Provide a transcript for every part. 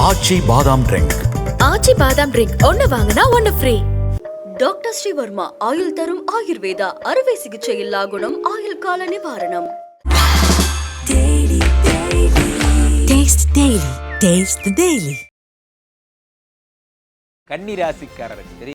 ஆச்சி பாதாம் ட்ரிங்க் ஆச்சி பாதாம் ட்ரிங்க் ஒன்னு வாங்கினா ஒன்னு ஃப்ரீ டாக்டர் ஸ்ரீவர்மா ஆயுள் தரும் ஆயுர்வேதா அறுவை சிகிச்சை இல்லா குணம் ஆயுள் கால நிவாரணம். Taste Daily. Taste the Daily. கன்னிராசிக்காரருக்கு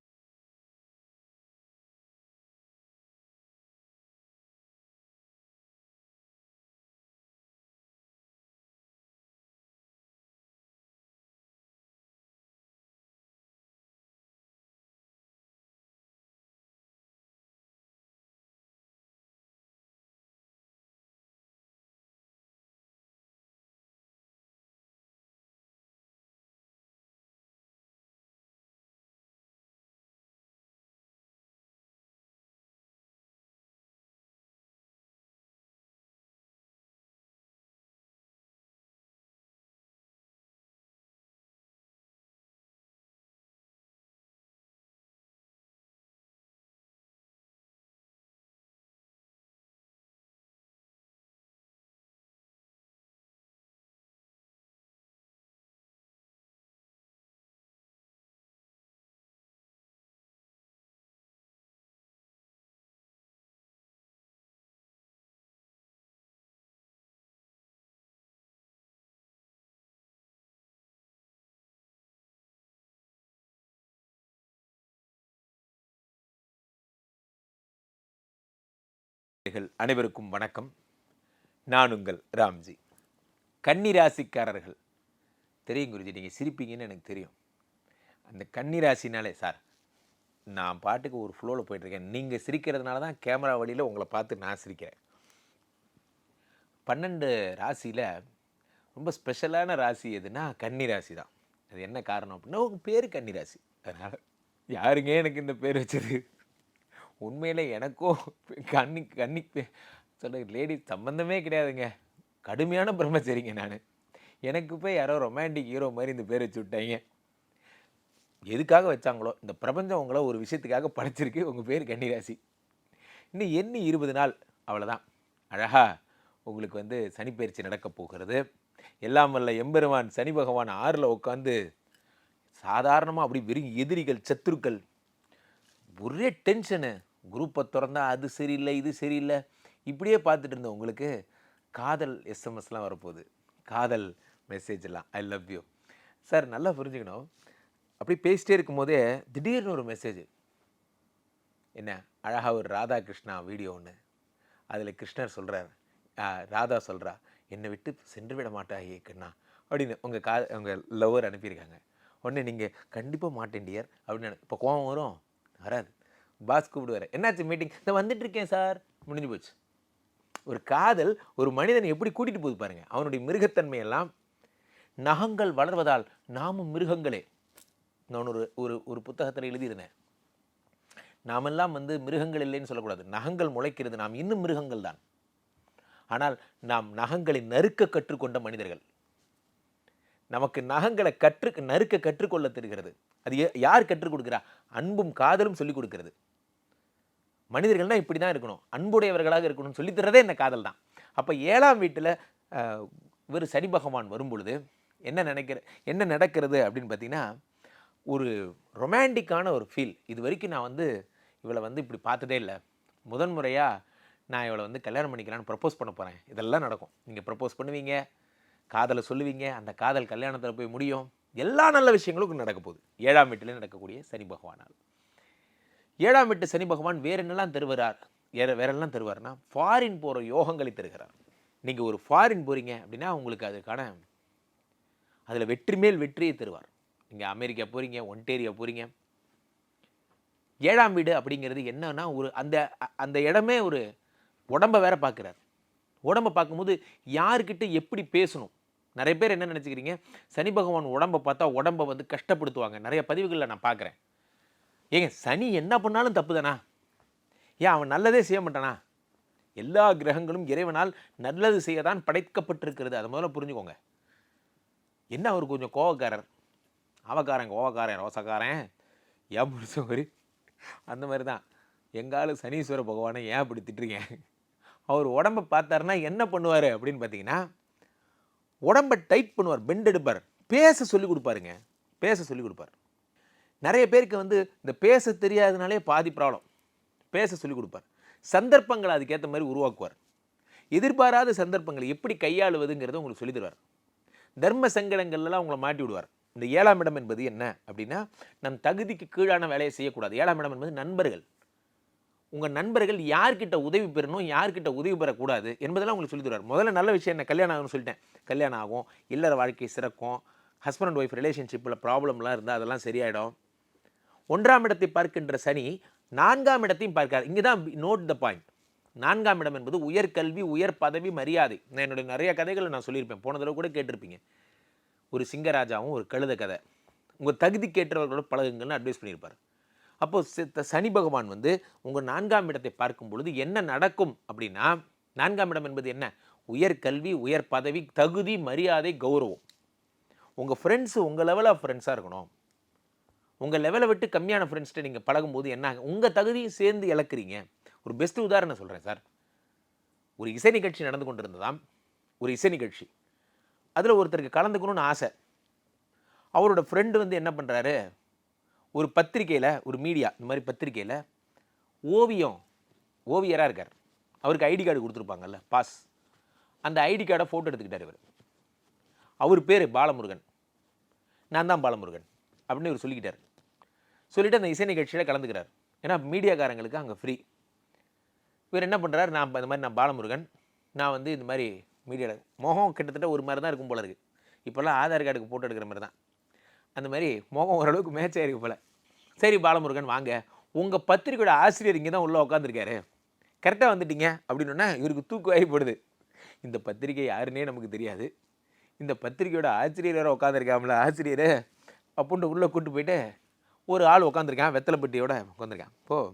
அனைவருக்கும் வணக்கம். நான் உங்கள் ராம்ஜி. கன்னிராசிக்காரர்கள். தெரியும் குருஜி நீங்கள் சிரிப்பீங்கன்னு எனக்கு தெரியும். அந்த கன்னிராசினாலே சார் நான் பாட்டுக்கு ஒரு ஃப்ளோவில் போயிட்டுருக்கேன். நீங்கள் சிரிக்கிறதுனால தான் கேமரா வழியில் உங்களை பார்த்து நான் சிரிக்கிறேன். பன்னெண்டு ராசியில் ரொம்ப ஸ்பெஷலான ராசி எதுனா கன்னிராசி தான். அது என்ன காரணம் அப்படின்னா உங்கள் பேர் கன்னிராசி. அதனால் யாருங்க எனக்கு இந்த பேர் வச்சது? உண்மையில் எனக்கும் கண்ணி கன்னி சொல்ல லேடிஸ் சம்மந்தமே கிடையாதுங்க. கடுமையான பிரம்மச்சரிங்க நான். எனக்கு போய் யாரோ ரொமான்டிக் ஹீரோ மாதிரி இந்த பேர் வச்சு விட்டாங்க. எதுக்காக வச்சாங்களோ இந்த பிரபஞ்சம் உங்களை ஒரு விஷயத்துக்காக படைச்சிருக்கு உங்கள் பேர் கன்னிராசி. இன்னும் எண்ணி இருபது நாள் அவ்வளோதான் அழகாக உங்களுக்கு வந்து சனிப்பயிற்சி நடக்கப் போகிறது. எல்லாம் வல்ல எம்பெருமான் சனி பகவான் ஆறில் உட்காந்து சாதாரணமாக அப்படி வெறும் எதிரிகள் சத்துருக்கள் ஒரே டென்ஷனு குரூப்பை திறந்தா அது சரியில்லை இது சரியில்லை. இப்படியே பார்த்துட்டு இருந்தோம் உங்களுக்கு. காதல் எஸ்எம்எஸ்லாம் வரப்போகுது. காதல் மெசேஜ் எல்லாம். ஐ லவ் யூ சார் நல்லா புரிஞ்சுக்கணும். அப்படி பேசிட்டே இருக்கும்போதே திடீர்னு ஒரு மெசேஜ் என்ன? அழகாக ஒரு ராதா கிருஷ்ணா வீடியோ ஒன்று அதில் கிருஷ்ணர் சொல்கிறார் ராதா சொல்கிறா என்னை விட்டு சென்று விட மாட்டாயே கண்ணா. அப்படின்னு உங்கள் கா உங்கள் லவர் அனுப்பியிருக்காங்க. உடனே நீங்கள் கண்டிப்பாக மாட்டேன் டியர் அப்படின்னு இப்போ கோவம் வரும்? வராது. பாஸ் கூப்பிடுவார். என்னாச்சு மீட்டிங் நான் வந்துட்டு இருக்கேன் சார் முடிஞ்சு போச்சு. ஒரு காதல் ஒரு மனிதனை எப்படி கூட்டிகிட்டு போகுது பாருங்க. அவனுடைய மிருகத்தன்மையெல்லாம் நகங்கள் வளர்வதால் நாமும் மிருகங்களே. நான் ஒரு ஒரு ஒரு புத்தகத்தில் எழுதியிருந்தேன். நாமெல்லாம் வந்து மிருகங்கள் இல்லைன்னு சொல்லக்கூடாது. நகங்கள் முளைக்கிறது நாம் இன்னும் மிருகங்கள் தான். ஆனால் நாம் நகங்களை நறுக்க கற்றுக்கொண்ட மனிதர்கள். நமக்கு நகங்களை கற்று நறுக்க கற்றுக்கொள்ள தெரிகிறது. அது யார் கற்றுக் கொடுக்குறா? அன்பும் காதலும் சொல்லிக் கொடுக்கிறது. மனிதர்கள்னால் இப்படி தான் இருக்கணும். அன்புடையவர்களாக இருக்கணும்னு சொல்லித்தரதே இந்த காதல் தான் அப்போ ஏழாம் வீட்டில் இவர் சனி பகவான் வரும்பொழுது என்ன நினைக்கிற என்ன நடக்கிறது அப்படின்னு பார்த்தீங்கன்னா ஒரு ரொமான்டிக்கான ஒரு ஃபீல் இது வரைக்கும் நான் வந்து இவளை வந்து இப்படி பார்த்ததே இல்லை. முதன் முறையாக நான் இவளை வந்து கல்யாணம் பண்ணிக்கலான்னு ப்ரப்போஸ் பண்ண போகிறேன் இதெல்லாம் நடக்கும். நீங்கள் ப்ரப்போஸ் பண்ணுவீங்க காதலை சொல்லுவீங்க அந்த காதல் கல்யாணத்தில் போய் முடியும். எல்லா நல்ல விஷயங்களும் நடக்க போகுது. ஏழாம் வீட்டிலே நடக்கக்கூடிய சனி பகவானால். ஏழாம் வீட்டு சனி பகவான் வேற என்னெல்லாம் தருவார்? வேற வேறெல்லாம் தருவார்னா ஃபாரின் போகிற யோகங்களை தருகிறார். நீங்கள் ஒரு ஃபாரின் போகிறீங்க அப்படின்னா உங்களுக்கு அதுக்கான அதில் வெற்றி மேல் வெற்றியை தருவார். நீங்கள் அமெரிக்கா போகிறீங்க ஒன்டேரியா போகிறீங்க ஏழாம் வீடு அப்படிங்கிறது என்னன்னா ஒரு அந்த அந்த இடமே ஒரு உடம்பை வேற பார்க்குறார். உடம்பை பார்க்கும்போது யாருக்கிட்ட எப்படி பேசணும்? நிறைய பேர் என்ன நினச்சிக்கிறீங்க? சனி பகவான் உடம்பை பார்த்தா உடம்பை வந்து கஷ்டப்படுத்துவாங்க. நிறைய பதிவுகளில் நான் பார்க்குறேன். ஏங்க சனி என்ன பண்ணாலும் தப்பு தானா ஏன் அவன் நல்லதே செய்ய மாட்டானா? எல்லா கிரகங்களும் இறைவனால் நல்லது செய்ய தான் படைக்கப்பட்டிருக்கிறது. அதை முதல்ல புரிஞ்சுக்கோங்க. என்ன அவர் கொஞ்சம் கோவக்காரர்? அவக்காரன் கோவக்காரன் ரோசக்காரன் ஏன் புரிச்ச அந்த மாதிரி தான். எங்காலும் சனீஸ்வர பகவானை ஏன் அப்படி திட்டுறீங்க? அவர் உடம்பை பார்த்தாருன்னா என்ன பண்ணுவார் அப்படின்னு பார்த்தீங்கன்னா உடம்பை டைட் பண்ணுவார் பெண்ட் எடுப்பார். பேச சொல்லி கொடுப்பாருங்க. பேச சொல்லி கொடுப்பாரு. நிறைய பேருக்கு வந்து இந்த பேச தெரியாதனாலே பாதி ப்ராப்ளம் பேச சொல்லிக் கொடுப்பார். சந்தர்ப்பங்களை அதுக்கேற்ற மாதிரி உருவாக்குவார். எதிர்பாராத சந்தர்ப்பங்களை எப்படி கையாளுவதுங்கிறத உங்களுக்கு சொல்லித் தருவார். தர்ம சங்கடங்கள்லாம் உங்களை மாட்டி விடுவார். இந்த ஏழாம் இடம் என்பது என்ன அப்படின்னா நம் தகுதிக்கு கீழான வேலையை செய்யக்கூடாது. ஏழாம் இடம் என்பது நண்பர்கள். உங்கள் நண்பர்கள் யார்கிட்ட உதவி பெறணும் யார்கிட்ட உதவி பெறக்கூடாது என்பதெல்லாம் உங்களுக்கு சொல்லித் தருவார். முதல்ல நல்ல விஷயம் என்ன? கல்யாணம் ஆகும்னு சொல்லிட்டேன். கல்யாணம் ஆகும் இல்லற வாழ்க்கை சிறக்கும் ஹஸ்பண்ட் அண்ட் ஒய்ஃப் ரிலேஷன்ஷிப்பில் ப்ராப்ளம்லாம் இருந்தால் அதெல்லாம் சரியாயிடும். ஒன்றாம் இடத்தை பார்க்கின்ற சனி நான்காம் இடத்தையும் பார்க்கார் இங்கே தான் நோட் த பாயிண்ட் நான்காம் இடம் என்பது உயர் கல்வி உயர் பதவி மரியாதை. நான் என்னுடைய நிறைய கதைகளை நான் சொல்லியிருப்பேன். போன தடவை கூட கேட்டிருப்பீங்க. ஒரு சிங்கராஜாவும் ஒரு கழுத கதை. உங்கள் தகுதி கேட்டவர்களோட பழகுங்கள்னு அட்வைஸ் பண்ணியிருப்பார். அப்போது சனி பகவான் வந்து உங்கள் நான்காம் இடத்தை பார்க்கும் பொழுது என்ன நடக்கும் அப்படின்னா நான்காம் இடம் என்பது என்ன? உயர் கல்வி உயர் பதவி தகுதி மரியாதை கௌரவம். உங்கள் ஃப்ரெண்ட்ஸு உங்கள் லெவல் ஆஃப் ஃப்ரெண்ட்ஸாக இருக்கணும். உங்கள் லெவலை விட்டு கம்மியான ஃப்ரெண்ட்ஸ்கிட்ட நீங்கள் பழகும்போது என்ன உங்கள் தகுதியும் சேர்ந்து இழக்கிறீங்க. ஒரு பெஸ்ட் உதாரணம் சொல்கிறேன் சார் ஒரு இசை நிகழ்ச்சி நடந்து கொண்டிருந்ததாம். ஒரு இசை நிகழ்ச்சி. அதில் ஒருத்தருக்கு கலந்துக்கணும்னு ஆசை. அவரோட ஃப்ரெண்டு வந்து என்ன பண்ணுறாரு ஒரு பத்திரிக்கையில் ஒரு மீடியா இந்த மாதிரி பத்திரிக்கையில் ஓவியம் ஓவியராக இருக்கார். அவருக்கு ஐடி கார்டு கொடுத்துருப்பாங்கல்ல பாஸ். அந்த ஐடி கார்டை ஃபோட்டோ எடுத்துக்கிட்டார் இவர். அவர் பேர் பாலமுருகன். நான் தான் பாலமுருகன் அப்படின்னு இவர் சொல்லிக்கிட்டார். சொல்லிட்டு அந்த இசை நிகழ்ச்சியில் கலந்துக்கிறார். ஏன்னா மீடியாக்காரங்களுக்கு அங்கே ஃப்ரீ இவர் என்ன பண்ணுறாரு நான் இந்த மாதிரி நான் பாலமுருகன். நான் வந்து இந்த மாதிரி மீடியாவில் முகம் கிட்டத்தட்ட ஒரு மாதிரி தான் இருக்கும் போல இருக்குது இப்போல்லாம் ஆதார் கார்டுக்கு போட்டோ எடுக்கிற மாதிரி தான் அந்த மாதிரி முகம் ஓரளவுக்கு மேட்ச் ஆகிருக்கு போல. சரி பாலமுருகன் வாங்க. உங்கள் பத்திரிக்கையோட ஆசிரியர் இங்கே தான் உள்ளே உட்காந்துருக்காரு கரெக்டாக வந்துட்டீங்க அப்படின்னா இவருக்கு தூக்கு வாரி போடுது இந்த பத்திரிக்கை யாருன்னே நமக்கு தெரியாது. இந்த பத்திரிக்கையோட ஆசிரியர் வேறு உட்காந்துருக்காமல ஆசிரியர். அப்புண்டு உள்ளே கூட்டு போயிட்டு ஒரு ஆள் உட்காந்துருக்கான் வெத்தலைப்பட்டியோட உட்காந்துருக்கேன் இப்போது இப்போ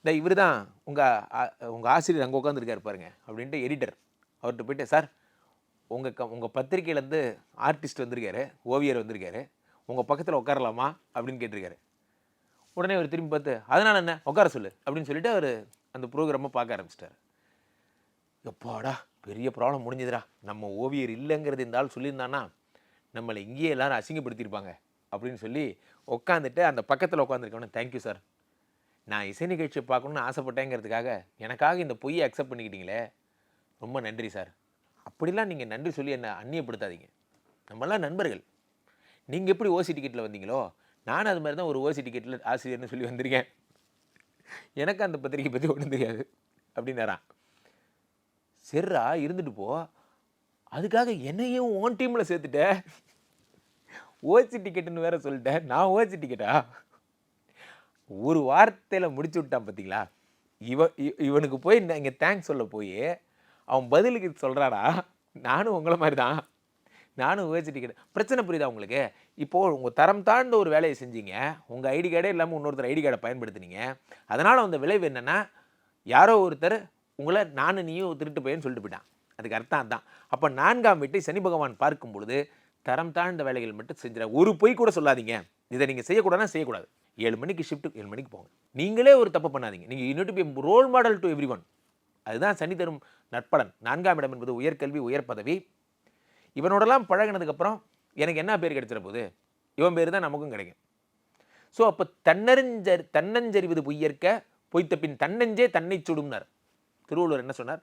இந்த இவர் தான் உங்கள் உங்கள் ஆசிரியர் அங்கே உட்காந்துருக்காரு பாருங்க அப்படின்ட்டு எடிட்டர் அவர்கிட்ட போயிட்டு சார் உங்கள் க உங்கள் பத்திரிக்கையிலேருந்து ஆர்டிஸ்ட் வந்திருக்காரு ஓவியர் வந்திருக்காரு உங்கள் பக்கத்தில் உட்காரலாமா அப்படின்னு கேட்டிருக்காரு. உடனே அவர் திரும்பி பார்த்து அதனால் என்ன? உட்கார சொல்லு அப்படின்னு சொல்லிட்டு அவர் அந்த ப்ரோக்ராமை பார்க்க ஆரம்பிச்சிட்டார். எப்பாடா பெரிய ப்ராப்ளம் முடிஞ்சுதுடா. நம்ம ஓவியர் இல்லைங்கிறது இந்த ஆள் சொல்லியிருந்தானா நம்மளை இங்கேயே எல்லோரும் அசிங்கப்படுத்தியிருப்பாங்க அப்படின்னு சொல்லி உட்காந்துட்டு அந்த பக்கத்தில் உட்காந்துருக்கவனே தேங்க்யூ சார் நான் இசை நிகழ்ச்சியை பார்க்கணுன்னு ஆசைப்பட்டேங்கிறதுக்காக எனக்காக இந்த பொய்யை அக்செப்ட் பண்ணிக்கிட்டீங்களே. ரொம்ப நன்றி சார் அப்படிலாம் நீங்கள் நன்றி சொல்லி என்னை அந்நியப்படுத்தாதீங்க. நம்மளாம் நண்பர்கள். நீங்கள் எப்படி ஓசி டிக்கெட்டில் வந்தீங்களோ நானும் அது மாதிரி தான் ஒரு ஓசி டிக்கெட்டில் ஆசிரியர்னு சொல்லி வந்திருக்கேன். எனக்கு அந்த பத்திரிக்கை பற்றி ஒன்றும் தெரியாது அப்படின்னாரான் சரிரா இருந்துட்டு போ. அதுக்காக என்னையும் ஓன் டீமில் சேர்த்துட்டேன் ஓசி டிக்கெட்டுன்னு வேற சொல்லிட்டேன். நான் ஓசி டிக்கெட்டா ஒரு வார்த்தையில் முடிச்சு விட்டான் பார்த்தீங்களா இவ இவனுக்கு போய் இங்கே தேங்க்ஸ் சொல்ல போய் அவன் பதிலுக்கு சொல்கிறாடா நானும் உங்களை மாதிரி தான் நானும் ஓசி டிக்கெட் பிரச்சனை புரியுதா உங்களுக்கு? இப்போது உங்கள் தரம் தாழ்ந்த ஒரு வேலையை செஞ்சீங்க. உங்கள் ஐடி கார்டே இல்லாமல் இன்னொருத்தர் ஐடி கார்டை பயன்படுத்தினீங்க. அதனால் அந்த விளைவு என்னென்னா யாரோ ஒருத்தர் உங்களை நானும் நீயும் திருட்டு போயேன்னு சொல்லிட்டு போயிட்டான். அதுக்கு அர்த்தம் தான் அப்போ நான்காம் வீட்டை சனி பகவான் பார்க்கும் பொழுது தரம் தாழ்ந்த வேலைகள் மட்டும் செஞ்சிட ஒரு பொய் கூட சொல்லாதீங்க. இதை நீங்கள் செய்யக்கூடாதுன்னா செய்யக்கூடாது. ஏழு மணிக்கு ஷிஃப்ட் ஏழு மணிக்கு போங்க. நீங்களே ஒரு தப்பு பண்ணாதீங்க. நீங்கள் you need be role model to everyone அதுதான் சனி தரும் நட்பலன் நான்காம் இடம் என்பது உயர்கல்வி உயர் பதவி இவனோடலாம் பழகினதுக்கப்புறம் எனக்கு என்ன பேர் கிடைச்சிட போகுது? இவன் பேர் தான் நமக்கும் கிடைக்கும். ஸோ அப்போ தன்னறிஞ்ச தன்னஞ்சறிவது பொய்யற்க பொய்த்த பின் தன்னெஞ்சே தன்னை சுடும்னார். திருவள்ளுவர் என்ன சொன்னார்?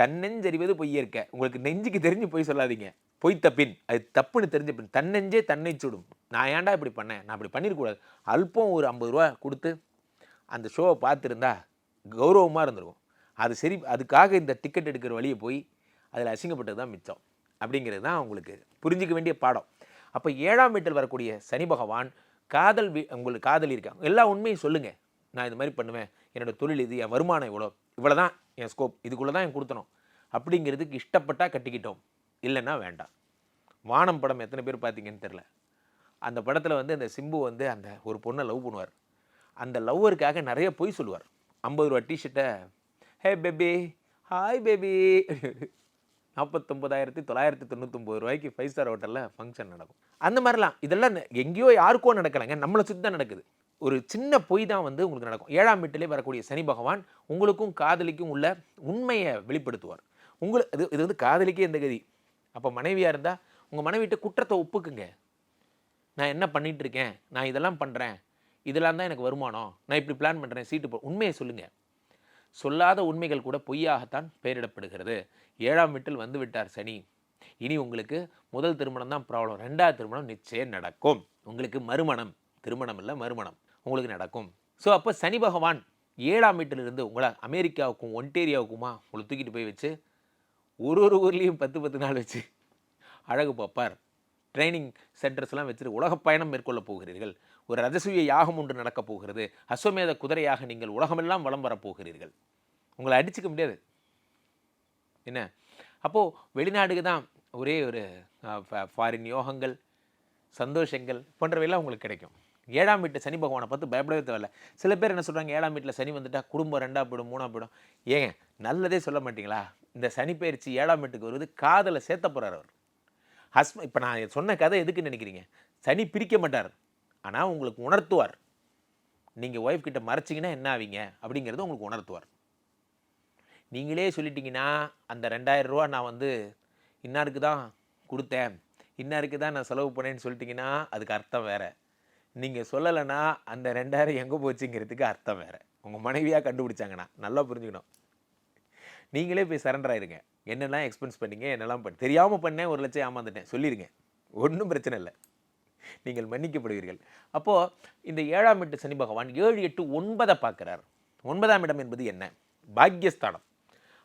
தன்னெஞ்சறிவது பொய்யற்க உங்களுக்கு நெஞ்சுக்கு தெரிஞ்சு பொய் சொல்லாதீங்க. பொய் தப்பின். அது தப்புன்னு தெரிஞ்ச பின் தன்னெஞ்சே தன்னை சுடும். நான் ஏன்டா இப்படி பண்ணேன்? நான் இப்படி பண்ணிருக்கக்கூடாது. அல்பம் ஒரு ஐம்பது ரூபா கொடுத்து அந்த ஷோவை பார்த்துருந்தா கௌரவமாக இருந்திருக்கும். அது சரி அதுக்காக இந்த டிக்கெட் எடுக்கிற வழியை போய் அதில் அசிங்கப்பட்டது தான் மிச்சம். அப்படிங்கிறது தான் உங்களுக்கு புரிஞ்சிக்க வேண்டிய பாடம். அப்போ ஏழாம் வீட்டில் வரக்கூடிய சனி பகவான் காதல் வி உங்களுக்கு காதலி இருக்காங்க. எல்லா உண்மையும் சொல்லுங்கள் நான் இது மாதிரி பண்ணுவேன். என்னோட தொழில் இது என் வருமானம் இவ்வளோ. இவ்வளோ தான் என் ஸ்கோப் இதுக்குள்ளே தான் என் கொடுத்தணும். அப்படிங்கிறதுக்கு இஷ்டப்பட்டா கட்டிக்கிட்டோம். இல்லைன்னா வேண்டாம். வானம் படம் எத்தனை பேர் பார்த்தீங்கன்னு தெரில அந்த படத்தில் வந்து அந்த சிம்பு வந்து அந்த ஒரு பொண்ணை லவ் பண்ணுவார். அந்த லவ்வருக்காக நிறைய பொய் சொல்லுவார். ஐம்பது ரூபா டிஷர்ட்டை ஹே பேபி ஹாய் பேபி நாற்பத்தொம்பதாயிரத்தி தொள்ளாயிரத்தி தொண்ணூத்தொம்பது ரூபாய்க்கு ஃபைவ் ஸ்டார் ஹோட்டலில் ஃபங்க்ஷன் நடக்கும். அந்த மாதிரிலாம். இதெல்லாம் ந- எங்கேயோ யாருக்கோ நடக்கலைங்க. நம்மளை சுற்றி தான் நடக்குது. ஒரு சின்ன பொய் தான் வந்து உங்களுக்கு நடக்கும். ஏழாம் வீட்டிலே வரக்கூடிய சனி பகவான் உங்களுக்கும் காதலிக்கும் உள்ள உண்மையை வெளிப்படுத்துவார். உங்களுக்கு இது இது வந்து காதலிக்கே இந்த கதி. அப்போ மனைவியாக இருந்தால் உங்கள் மனைவிட்ட குற்றத்தை ஒப்புக்குங்க. நான் என்ன பண்ணிட்டு இருக்கேன்? நான் இதெல்லாம் பண்ணுறேன் இதெல்லாம் தான் எனக்கு வருமானம். நான் இப்படி பிளான் பண்ணுறேன் சீட்டு போ உண்மையை சொல்லுங்கள் சொல்லாத உண்மைகள் கூட பொய்யாகத்தான் பெயரிடப்படுகிறது. ஏழாம் வீட்டில் வந்து விட்டார் சனி. இனி உங்களுக்கு முதல் திருமணம் தான் ப்ராப்ளம். ரெண்டாவது திருமணம் நிச்சயம் நடக்கும். உங்களுக்கு மறுமணம். திருமணம் இல்லை மறுமணம். உங்களுக்கு நடக்கும். ஸோ அப்போ சனி பகவான் ஏழாம் வீட்டிலிருந்து உங்களை அமெரிக்காவுக்கும் ஒன்டேரியாவுக்குமா உங்களை தூக்கிட்டு போய் வச்சு ஒரு ஒரு ஊர்லேயும் பத்து பத்து நாள் வச்சு அழகு பார்ப்பார். ட்ரைனிங் சென்டர்ஸ்லாம் வச்சுட்டு உலகப் பயணம் மேற்கொள்ளப் போகிறீர்கள். ஒரு ரஜசூய யாகம் ஒன்று நடக்கப் போகிறது. அஸ்வமேத குதிரையாக நீங்கள் உலகமெல்லாம் வளம் வரப் போகிறீர்கள். உங்களை அடிச்சுக்க முடியாது. என்ன? அப்போது வெளிநாடுக்கு தான் ஒரே ஒரு ஃபாரின் யோகங்கள் சந்தோஷங்கள் போன்றவையெல்லாம் உங்களுக்கு கிடைக்கும். ஏழாம் வீட்டு சனி பகவானை பார்த்து பயப்படவே தேவையில்ல. சில பேர் என்ன சொல்கிறாங்க ஏழாம் வீட்டில் சனி வந்துட்டால் குடும்பம் ரெண்டாக போயிடும் மூணாக போயிடும். ஏங்க நல்லதே சொல்ல மாட்டீங்களா? இந்த சனி பயிற்சி ஏழாம் வீட்டுக்கு வருவது காதலை சேர்த்த போகிறார் அவர். ஹஸ்பண்ட் இப்போ நான் சொன்ன கதை எதுக்குன்னு நினைக்கிறீங்க? சனி பிரிக்க மாட்டார் ஆனால் உங்களுக்கு உணர்த்துவார். நீங்கள் ஒய்ஃப் கிட்ட மறைச்சிங்கன்னா என்ன ஆவீங்க? அப்படிங்கிறத உங்களுக்கு உணர்த்துவார். நீங்களே சொல்லிட்டீங்கன்னா அந்த ரெண்டாயிரம் ரூபா நான் வந்து இன்னாருக்கு தான் கொடுத்தேன் இன்னாருக்கு தான் நான் செலவு பண்ணேன்னு சொல்லிட்டிங்கன்னா அதுக்கு அர்த்தம் வேறு. நீங்கள் சொல்லலைன்னா அந்த ரெண்டாயிரம் எங்கே போச்சுங்கிறதுக்கு அர்த்தம் வேறு. உங்கள் மனைவியாக கண்டுபிடிச்சாங்கண்ணா நல்லா புரிஞ்சுக்கணும். நீங்களே போய் சரண்டர் ஆயிருங்க. என்னெல்லாம் எக்ஸ்பென்ஸ் பண்ணீங்க என்னெல்லாம் பண்ண தெரியாமல் பண்ணேன் ஒரு லட்சம் ஏமாந்துட்டேன் சொல்லிடுங்க ஒன்றும் பிரச்சனை இல்லை. நீங்கள் மன்னிக்கப்படுவீர்கள். அப்போது இந்த ஏழாம் எட்டு சனி பகவான் ஏழு எட்டு ஒன்பதை பார்க்குறார். ஒன்பதாம் இடம் என்பது என்ன? பாக்யஸ்தானம்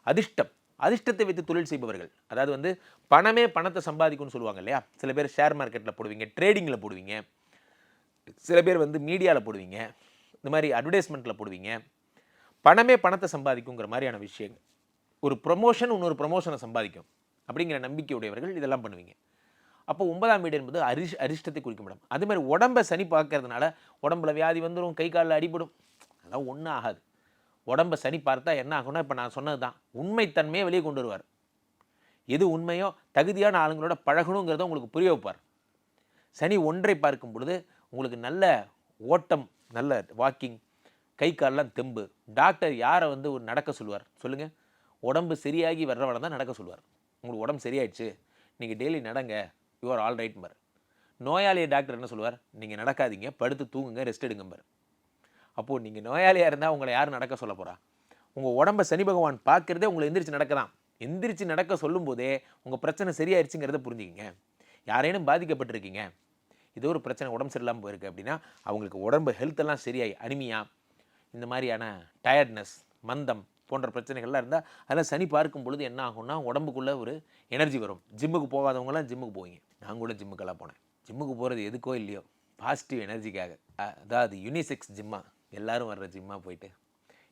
அதிர்ஷ்டம். அதிர்ஷ்டத்தை வைத்து தொழில் செய்பவர்கள். அதாவது வந்து பணமே பணத்தை சம்பாதிக்கும்னு சொல்லுவாங்க இல்லையா? சில பேர் ஷேர் மார்க்கெட்டில் போடுவீங்க ட்ரேடிங்கில் போடுவீங்க. சில பேர் வந்து மீடியாவில் போடுவீங்க இந்த மாதிரி அட்வர்டைஸ்மெண்ட்டில் போடுவீங்க. பணமே பணத்தை சம்பாதிக்குங்கிற மாதிரியான விஷயங்கள் ஒரு ப்ரொமோஷன் இன்னொரு ப்ரொமோஷனை சம்பாதிக்கும் அப்படிங்கிற நம்பிக்கையுடையவர்கள் இதெல்லாம் பண்ணுவீங்க. அப்போ ஒன்பதாம் வீடு என்பது அரிஷ் அரிஷ்டத்தை குறிக்கும் இடம். அதே மாதிரி உடம்பை சனி பார்க்கறதுனால உடம்புல வியாதி வந்துடும் கை காலில் அடிபடும். அதெல்லாம் ஒன்றும் ஆகாது. உடம்பை சனி பார்த்தா என்ன ஆகும்னா இப்போ நான் சொன்னது தான். உண்மைத்தன்மையை வெளியே கொண்டு வருவார். எது உண்மையோ தகுதியான ஆளுங்களோட பழகணுங்கிறத உங்களுக்கு புரிய வைப்பார். சனி ஒன்றை பார்க்கும் பொழுது உங்களுக்கு நல்ல ஓட்டம் நல்ல வாக்கிங் கை கால்லாம் தெம்பு. டாக்டர் யாரை வந்து ஒரு நடக்க சொல்லுவார்? சொல்லுங்கள் உடம்பு சரியாகி வர்றவனை தான் நடக்க சொல்லுவார். உங்களுக்கு உடம்பு சரியாயிடுச்சு. நீங்கள் டெய்லி நடங்க. யூஆர் ஆல் ரைட் ரைட்ம்பர் நோயாளியை டாக்டர் என்ன சொல்லுவார்? நீங்கள் நடக்காதீங்க. படுத்து தூங்குங்க. ரெஸ்ட் எடுங்கம்பர். அப்போது நீங்கள் நோயாளியாக இருந்தால் உங்களை யார் நடக்க சொல்ல போகிறா உங்கள் உடம்ப சனி பகவான் பார்க்குறதே உங்களை எந்திரிச்சு நடக்கலாம் எந்திரிச்சு நடக்க சொல்லும்போதே உங்கள் பிரச்சனை சரியாயிருச்சுங்கிறத புரிஞ்சுக்கிங்க. யாரேனும் பாதிக்கப்பட்டிருக்கீங்க. ஏதோ ஒரு பிரச்சனை உடம்பு சரியில்லாமல் போயிருக்கு அப்படின்னா அவங்களுக்கு உடம்பு ஹெல்த்தெல்லாம் சரியாகி சரியாயி அனிமியா இந்த மாதிரியான டயர்ட்னஸ் மந்தம் போன்ற பிரச்சனைகள்லாம் இருந்தால் அதெல்லாம் சனி பார்க்கும் பொழுது என்ன ஆகும்னா உடம்புக்குள்ளே ஒரு எனர்ஜி வரும். ஜிம்முக்கு போகாதவங்களாம் ஜிம்முக்கு போவீங்க. நான் கூட ஜிம்முக்கெல்லாம் போனேன். ஜிம்முக்கு போகிறது எதுக்கோ இல்லையோ பாசிட்டிவ் எனர்ஜிக்காக அதாவது யூனிசெக்ஸ் ஜிம்மா எல்லாரும் வர்ற ஜிம்மாக போயிட்டு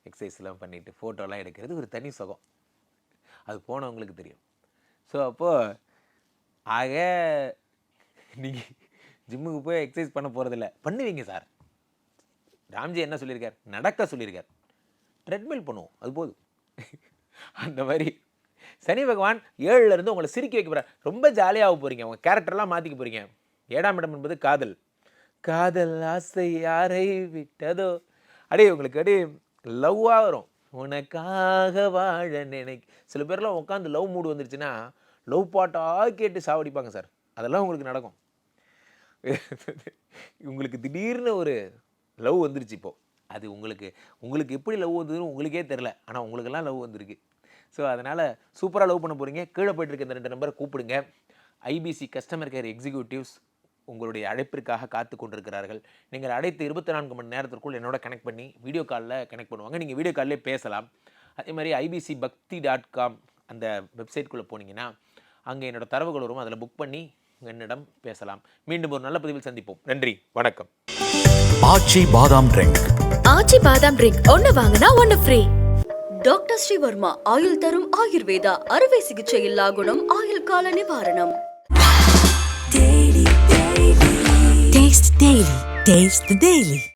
எக்ஸசைஸ்லாம் பண்ணிவிட்டு ஃபோட்டோலாம் எடுக்கிறது ஒரு தனி சுகம். அது போனவங்களுக்கு தெரியும். ஸோ அப்போது ஆக நீங்கள் ஜிம்முக்கு போய் எக்ஸசைஸ் பண்ண போகிறதில்ல பண்ணுவீங்க சார். ராம்ஜி என்ன சொல்லியிருக்கார்? நடக்க சொல்லியிருக்கார். ட்ரெட்மில் பண்ணுவோம். அது போதும். அந்த மாதிரி. சனி பகவான் ஏழுலேருந்து உங்களை சிரிக்க வைக்க போகிறார் ரொம்ப ஜாலியாக போகிறீங்க உங்கள் கேரக்டர்லாம் மாற்றிக்க போகிறீங்க ஏழாம் இடம் என்பது காதல். காதல் ஆசை யாரை விட்டதோ? அடே உங்களுக்கு அடே லவ்வாக வரும். உனக்காக வாழ நினை சில பேர்லாம் உட்காந்து லவ் மூடு வந்துருச்சுன்னா லவ் பாட்டாக கேட்டு சாவடிப்பாங்க சார். அதெல்லாம் உங்களுக்கு நடக்கும். உங்களுக்கு திடீர்னு ஒரு லவ் வந்துருச்சு இப்போது அது உங்களுக்கு உங்களுக்கு எப்படி லவ் வந்ததுன்னு உங்களுக்கே தெரில ஆனால் உங்களுக்கெல்லாம் லவ் வந்திருக்கு. ஸோ அதனால் சூப்பராக லவ் பண்ண போகிறீங்க கீழே போயிட்டு இருக்க இந்த ரெண்டு நம்பரை கூப்பிடுங்க. ஐபிசி கஸ்டமர் கேர் எக்ஸிக்யூட்டிவ்ஸ் உங்களுடைய அழைப்பிற்காக காத்து கொண்டிருக்கிறார்கள். நீங்கள் அழைத்து இருபத்தி நான்கு மணி நேரத்திற்குள் என்னோட கனெக்ட் பண்ணி வீடியோ காலில் கனெக்ட் பண்ணுவாங்க. நீங்கள் வீடியோ காலிலே பேசலாம். அதே மாதிரி ஐபிசி பக்தி டாட் காம் அந்த வெப்சைட்குள்ளே போனீங்கன்னா அங்கே என்னோடய தரவுகள் வரும். அதில் புக் பண்ணி என்னிடம் பேசலாம். மீண்டும் ஒரு நல்ல பதிவில் சந்திப்போம். நன்றி. வணக்கம். ஆச்சி பாதாம் ட்ரிங்க். ஆச்சி பாதாம் ட்ரிங்க். ஒன்னு வாங்கினா ஒன்னு ஃப்ரீ டாக்டர் ஸ்ரீவர்மா ஆயுள் தரும் ஆயுர்வேதா அறுவை சிகிச்சை இல்லா குணம் ஆயுள் கால நிவாரணம். Taste the Daily. Taste the Daily.